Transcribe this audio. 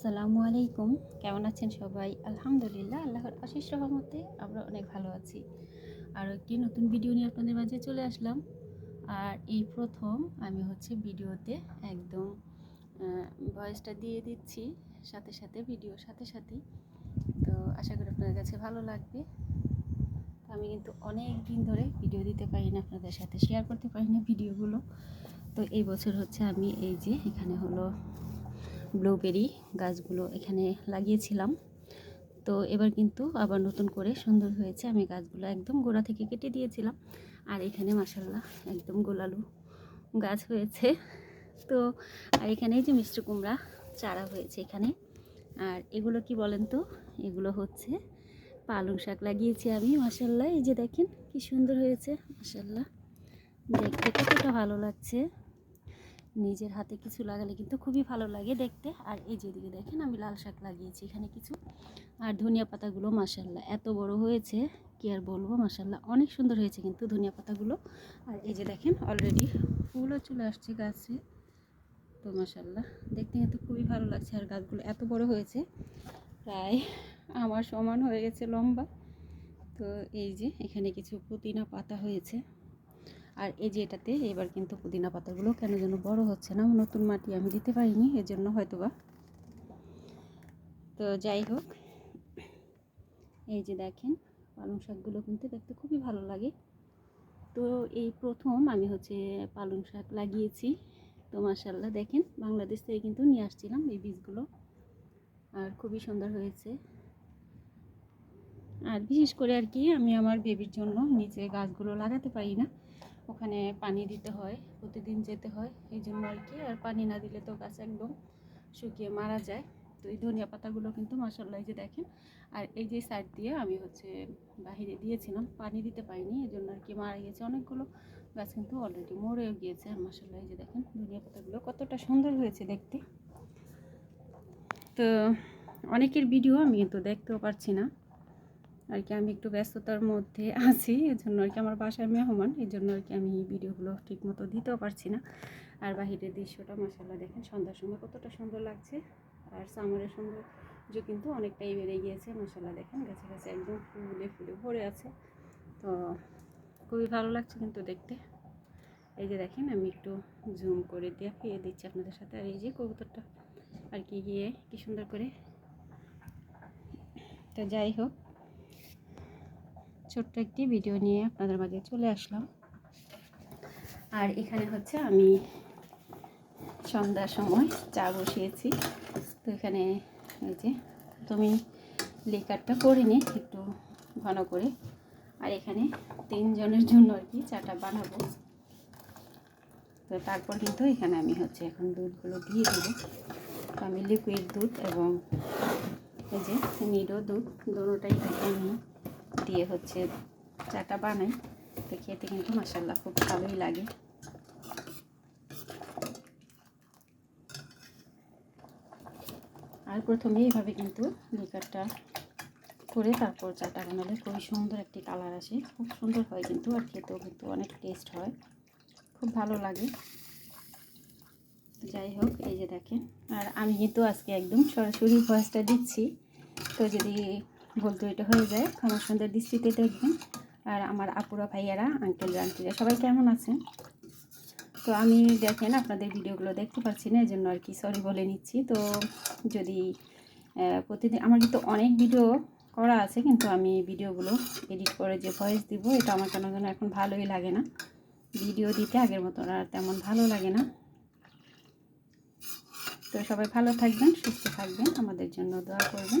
আসসালামু আলাইকুম। কেমন আছেন সবাই? আলহামদুলিল্লাহ, আল্লাহর আশিস রহমতে আমরা অনেক ভালো আছি। আর একটি নতুন ভিডিও নিয়ে আপনাদের মাঝে চলে আসলাম। আর এই প্রথম আমি হচ্ছে ভিডিওতে একদম ভয়েসটা দিয়ে দিচ্ছি, সাথে সাথে ভিডিওর সাথে সাথেই তো আশা করি আপনাদের কাছে ভালো লাগবে। তো আমি কিন্তু অনেক দিন ধরে ভিডিও দিতে পারি না, আপনাদের সাথে শেয়ার করতে পারি না ভিডিওগুলো। তো এই বছর হচ্ছে আমি এই যে এখানে হলো ব্লুবেরি গাছগুলো এখানে লাগিয়েছিলাম। তো এবার কিন্তু আবার নতুন করে সুন্দর হয়েছে। আমি গাছগুলো একদম গোড়া থেকে কেটে দিয়েছিলাম। আর এখানে মাসাল্লাহ একদম গোলালু গাছ হয়েছে। তো আর এখানে যে মিষ্টি কুমড়া চারা হয়েছে এখানে। আর এগুলো কি বলেন তো? এগুলো হচ্ছে পালং শাক লাগিয়েছি আমি মাসাল্লাহ এই যে দেখেন কি সুন্দর হয়েছে মাসাল্লাহ দেখতে কতটা ভালো লাগছে। নিজের হাতে কিছু লাগালে কিন্তু খুবই ভালো লাগে দেখতে। আর এই যেদিকে দেখেন, আমি লাল শাক লাগিয়েছি এখানে কিছু। আর ধনিয়া পাতাগুলো মাসাল্লাহ এত বড় হয়েছে, কি আর বলব মাসাল্লাহ অনেক সুন্দর হয়েছে কিন্তু ধনিয়া পাতাগুলো। আর এই যে দেখেন অলরেডি ফুলও চলে আসছে গাছে। তো মাসাল্লাহ দেখতে কিন্তু খুবই ভালো লাগছে। আর গাছগুলো এত বড় হয়েছে, প্রায় আমার সমান হয়ে গেছে লম্বা। তো এই যে এখানে কিছু পুদিনা পাতা হয়েছে। আর এই যে এটাতে এবার কিন্তু পুদিনা পাতাগুলো কেন যেন বড় হচ্ছে না নতুন মাটি আমি দিতে পারিনি, এজন্য হয়তোবা। তো যাই হোক, এই যে দেখেন, পালং শাকগুলো কিন্তু দেখতে খুবই ভালো লাগে। তো এই প্রথম আমি হচ্ছে পালং শাক লাগিয়েছি। তো মাসাল্লাহ দেখেন, বাংলাদেশ থেকে কিন্তু নিয়ে আসছিলাম এই বীজগুলো। আর খুবই সুন্দর হয়েছে। আর বিশেষ করে আর কি, আমি আমার বেবির জন্য নিচে গাছগুলো লাগাতে পারি না। ওখানে পানি দিতে হয়, প্রতিদিন যেতে হয়, এই জন্য আর কি। আর পানি না দিলে তো গাছ একদম শুকিয়ে মারা যায়। তো এই ধনিয়া পাতাগুলো কিন্তু মাসাল্লাহ যে দেখেন। আর এই যে সাইড দিয়ে আমি হচ্ছে বাহিরে দিয়েছিলাম, পানি দিতে পারিনি, এই জন্য আর কি মারা গিয়েছে। অনেকগুলো গাছ কিন্তু অলরেডি মরেও গিয়েছে, আর মাসাল্লাহ এই যে দেখেন ধনিয়া পাতাগুলো কতটা সুন্দর হয়েছে দেখতে। তো অনেকের ভিডিও আমি কিন্তু দেখতেও পারছি না। আর কি, আমি একটু ব্যস্ততার মধ্যে আছি এই জন্য আর কি আমার বাসায় মেহমান এই জন্য আর কি আমি ভিডিওগুলো ঠিক মতো দিতেও পারছি না। আর বাহিরের দৃশ্যটা মশালা দেখেন, সন্ধ্যার সময় কতটা সুন্দর লাগছে। আর সামারের সৌন্দর্য কিন্তু অনেকটাই বেড়ে গিয়েছে মশলা দেখেন, গাছে গাছে একদম ফুলে ফুলে ভরে আছে। তো খুবই ভালো লাগছে কিন্তু দেখতে। এই যে দেখেন, আমি একটু জুম করে দিয়ে ফিরে দিচ্ছি আপনাদের সাথে, আর এই যে কবুতরটা, আর কি গিয়ে কি সুন্দর করে। তো যাই হোক ছোট্ট একটি ভিডিও নিয়ে আপনাদের মাঝে চলে আসলাম। আর এখানে হচ্ছে আমি সন্ধ্যার সময় চা বসিয়েছি। তো এখানে ওই যে তুমি লেকারটা করে নিই একটু ঘন করে। আর এখানে তিনজনের জন্য আর কি চাটা বানাবো। তো তারপর কিন্তু এখানে আমি হচ্ছে এখন দুধগুলো দিয়ে দেবো। আমি লিকুইড দুধ এবং এই যে নিডো দুধ দুটোটাই আমি। দিয়ে হচ্ছে চাটা বানাই। তো খেতে কিন্তু মাসাল্লাহ খুব ভালোই লাগে। আর প্রথমে এইভাবে কিন্তু লিকারটা করে তারপর চাটা বানালে খুবই সুন্দর একটি কালার আসে। খুব সুন্দর হয় কিন্তু আর খেতেও কিন্তু অনেক টেস্ট হয়। খুব ভালো লাগে। যাই হোক, এই যে দেখেন। আর আমি কিন্তু আজকে একদম সরাসরি ভয়েসটা দিচ্ছি। তো যদি বলতে এটা হয়ে যায়। ক্ষমা সুন্দর দৃষ্টিতে দেখবেন আর আমার আপুরা, ভাইয়ারা আঙ্কেল আন্টিরা সবাই কেমন আছেন? তো আমি দেখেন আপনাদের ভিডিওগুলো দেখতে পাচ্ছি না এই জন্য আর কি সরি বলে নিচ্ছি। তো যদি প্রতিদিন আমার কিন্তু অনেক ভিডিও করা আছে, কিন্তু আমি ভিডিওগুলো এডিট করে যে ভয়েস দিব, এটা আমার কেন যেন এখন ভালোই লাগে না। ভিডিও দিতে আগের মতো আর তেমন ভালো লাগে না। তো সবাই ভালো থাকবেন, সুস্থ থাকবেন, আমাদের জন্য দোয়া করবেন।